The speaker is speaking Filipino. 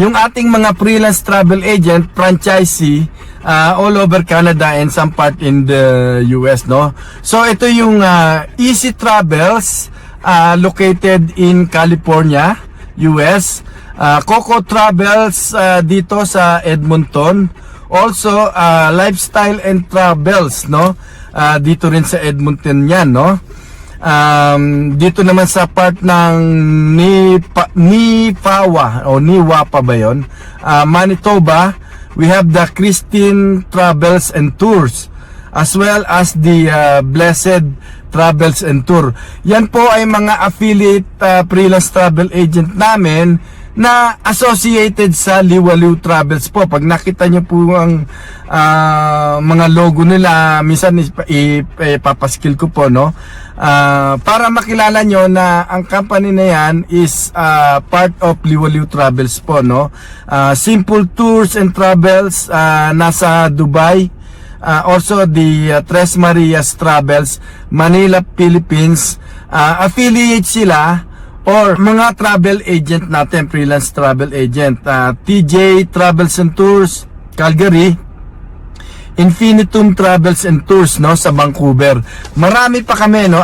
yung ating mga freelance travel agent, franchisee, uh, all over Canada and some part in the US, no? So, ito yung uh, Easy Travels, uh, located in California, US. Uh, Coco Travels uh, dito sa Edmonton. Also, uh, Lifestyle and Travels, no? Uh, dito rin sa Edmonton yan, no? Um, dito naman sa part ng Nipa, Nipawa o Niwapa ba yun? Uh, Manitoba, we have the Christine Travels and Tours as well as the uh, Blessed Travels and Tour. Yan po ay mga affiliate uh, freelance travel agent namin na associated sa Liwaliw Travels po. Pag nakita nyo po ang ah, mga logo nila, minsan ipa- ipapaskill ko po, no? Ah, para makilala nyo na ang company na yan is ah, part of Liwaliw Travels po, no? Ah, Simple Tours and Travels, ah, nasa Dubai. Uh, also the uh, Tres Marias Travels, Manila, Philippines, uh, affiliate sila or mga travel agent natin, freelance travel agent, uh, TJ Travels and Tours, Calgary, Infinitum Travels and Tours no sa Vancouver. Marami pa kami no